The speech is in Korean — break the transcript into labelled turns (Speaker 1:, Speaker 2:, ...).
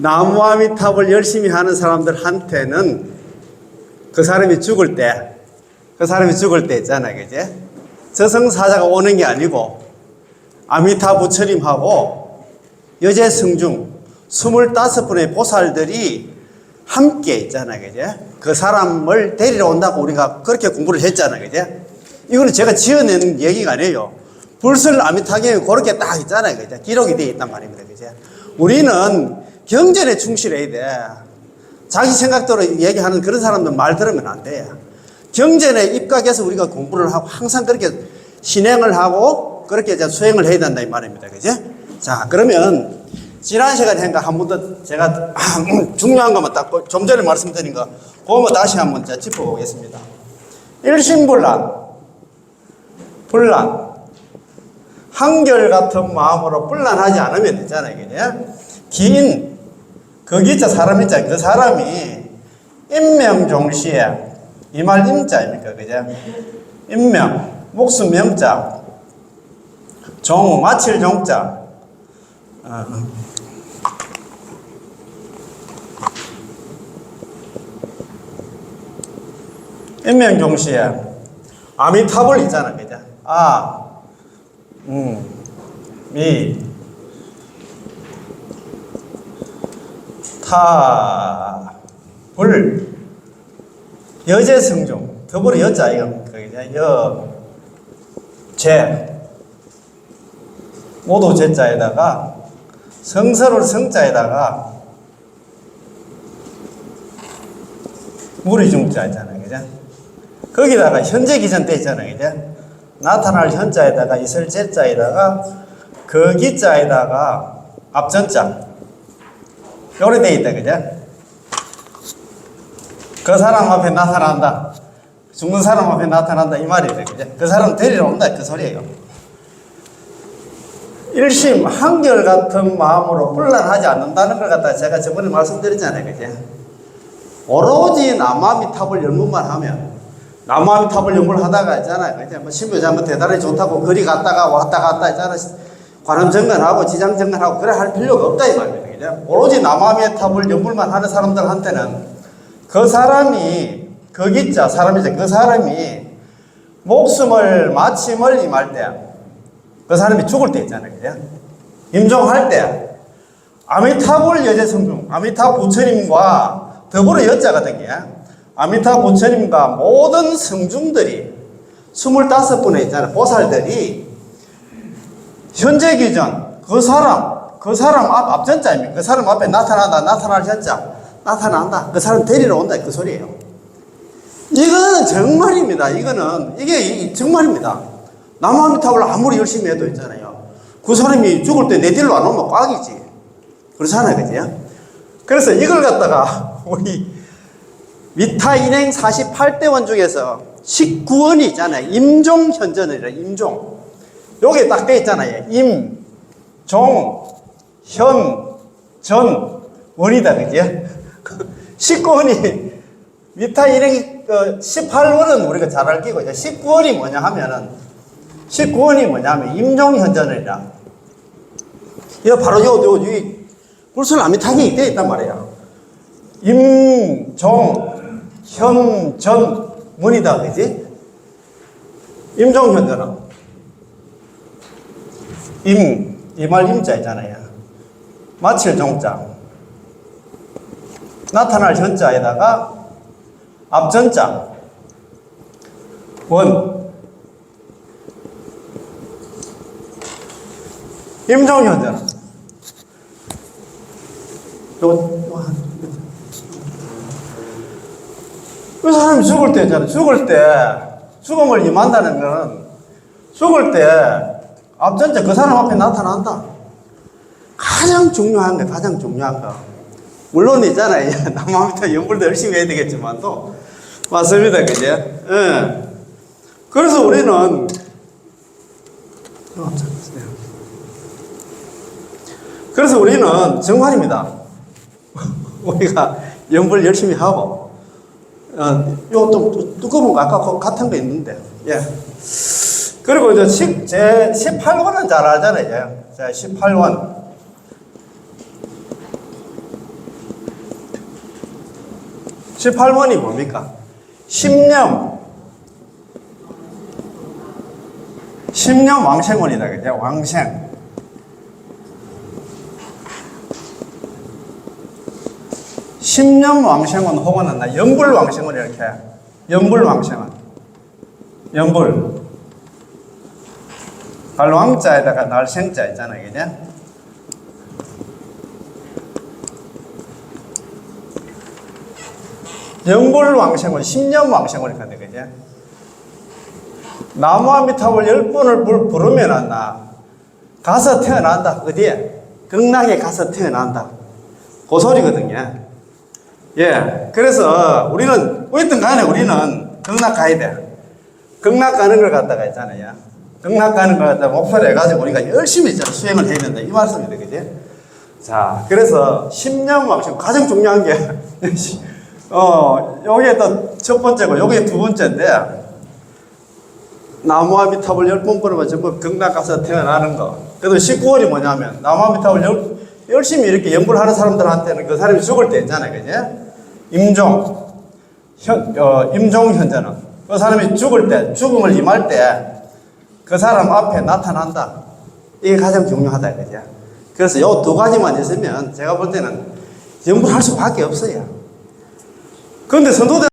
Speaker 1: 나무아미탑을 열심히 하는 사람들한테는 그 사람이 죽을 때, 그 사람이 죽을 때 있잖아요. 그제? 저승사자가 오는 게 아니고, 아미타 부처님하고 여제 성중 25분의 보살들이 함께 있잖아요. 그제? 그 사람을 데리러 온다고 우리가 그렇게 공부를 했잖아요. 그제? 이거는 제가 지어낸 얘기가 아니에요. 불설 아미타경에 그렇게 딱 있잖아요. 그죠? 기록이 되어 있단 말입니다. 그죠? 우리는 경전에 충실해야 돼. 자기 생각대로 얘기하는 그런 사람들 말 들으면 안 돼. 경전에 입각해서 우리가 공부를 하고 항상 그렇게 신행을 하고 그렇게 이제 수행을 해야 된다 이 말입니다. 그죠? 자, 그러면 지난 시간에 한가 한번 더 제가 중요한 것만 딱 좀 전에 말씀드린 거 그거 다시 한번 짚어보겠습니다. 일심불란, 불란, 한결 같은 마음으로 불란하지 않으면 되잖아요. 그죠? 긴, 거기자 사람 있잖아요. 그 사람이 인명종시에 이 말 임자입니까? 그죠? 인명, 목숨 명자, 종, 마칠 종자. 어. 인명종시에 아미타불 있잖아. 그죠? 아, 음, 미, 타, 불, 여제성종, 더불어 여자, 이건, 그게, 여, 제, 모두 제자에다가, 성서를 성자에다가, 무리 중자 있잖아요. 그죠? 거기다가 현재 기전 때 있잖아요. 그죠? 나타날 현자에다가 있을 제자에다가 거기자에다가 앞전자 요래 돼 있다 그죠? 그 사람 앞에 나타난다 죽는 사람 앞에 나타난다 이 말이죠 그죠? 그 사람 데리러 온다 그 소리예요 일심 한결같은 마음으로 불란하지 않는다는 걸 갖다 제가 저번에 말씀드렸잖아요 그죠? 오로지 남아미 탑을 연문만 하면 남아미 탑을 연물하다가 있잖아요. 그죠? 뭐 신묘자 뭐 대단히 좋다고 거리 갔다가 왔다 갔다 있잖아. 관음 정관하고 지장 정관하고 그래 할 필요가 없다 이 말입니 다. 그죠? 오로지 남아미 탑을 연물만 하는 사람들한테는 그 사람이 거기자 사람이죠. 그 사람이 목숨을 마침을 임할 때, 그 사람이 죽을 때 있잖아요. 그죠? 임종할 때, 아미타불 여제 성중, 아미타 부처님과 더불어 여자거든요. 아미타 부처님과 모든 성중들이 25분에 있잖아요. 보살들이 현재 기전 그 사람 그 사람 앞 앞전자입니다. 그 사람 앞에 나타난다 나타날 현자 나타난다. 그 사람 데리러 온다 그 소리예요. 이거는 정말입니다. 이거는 이게 이- 정말입니다. 남아미타불 아무리 열심히 해도 있잖아요. 그 사람이 죽을 때 내 뒤로 안 오면 꽉이지. 그렇잖아요, 그죠? 그래서 이걸 갖다가 우리 위타 인행 48대원 중에서 19원이 있잖아요. 임종 현전이라 임종. 여기 딱 돼 있잖아요. 임, 종, 현, 전, 원이다. 그죠? 19원이 위타 인행 18원은 우리가 잘 알기고 이제 19원이 뭐냐 하면은 19원이 뭐냐면 임종 현전이라. 이거 바로 요, 요, 이 불설 아미타경이 돼 있단 말이에요. 임, 종, 현, 전, 문이다, 그지? 임종, 현전은. 임, 이말 임자 있잖아요. 마칠 종자. 나타날 현자에다가 앞전자. 원. 임종, 현전. 요, 요, 한, 그 사람이 죽을 때 있잖아요. 죽을 때, 죽음을 임한다는 거는, 죽을 때, 앞전자 그 사람 앞에 나타난다. 가장 중요한 거, 가장 중요한 거. 물론 있잖아요. 남아부터 연불도 열심히 해야 되겠지만 또. 맞습니다. 그죠? 예. 그래서 우리는, 어. 그래서 우리는 정말입니다. 우리가 연불 열심히 하고, 어, 요또 두꺼운 거 아까 그 같은 거 있는데, 예. 그리고 이제 10, 제 18원은 잘 알잖아요. 제 18원. 18번이 뭡니까? 십념. 십념 왕생원이다. 그죠? 왕생. 십념 왕생원 혹은 나 연불 왕생원 이렇게. 연불 왕생원. 연불. 발 왕자에다가 날생자 있잖아요. 그죠? 연불 왕생원, 10년 왕생원이 간다, 그지? 나무아미탑을 열 번을 불- 부르면 나 가서 태어난다. 어디에? 극락에 가서 태어난다. 그 소리거든요. 예. 그래서 우리는, 어쨌든 간에 우리는 극락 가야 돼. 극락 가는 걸 갖다가 있잖아요. 극락 가는 걸 갖다가 목표로 해가지고 우리가 열심히 이제 수행을 해야 된다. 이 말씀이다. 그지? 자, 그래서 10년 왕생 가장 중요한 게, 어, 또첫 번째고, 요게 두 번째인데, 나무아미탑을 열번 부르면 전부 극락 가서 태어나는 거. 그래도 19월이 뭐냐면, 나무아미탑을 열, 열심히 이렇게 연불하는 사람들한테는 그 사람이 죽을 때 있잖아요. 그지? 임종, 현, 어, 임종 현재는. 그 사람이 죽을 때, 죽음을 임할 때, 그 사람 앞에 나타난다. 이게 가장 중요하다. 그죠? 그래서 요 두 가지만 있으면 제가 볼 때는 연구할 수밖에 없어요. 그런데 선도대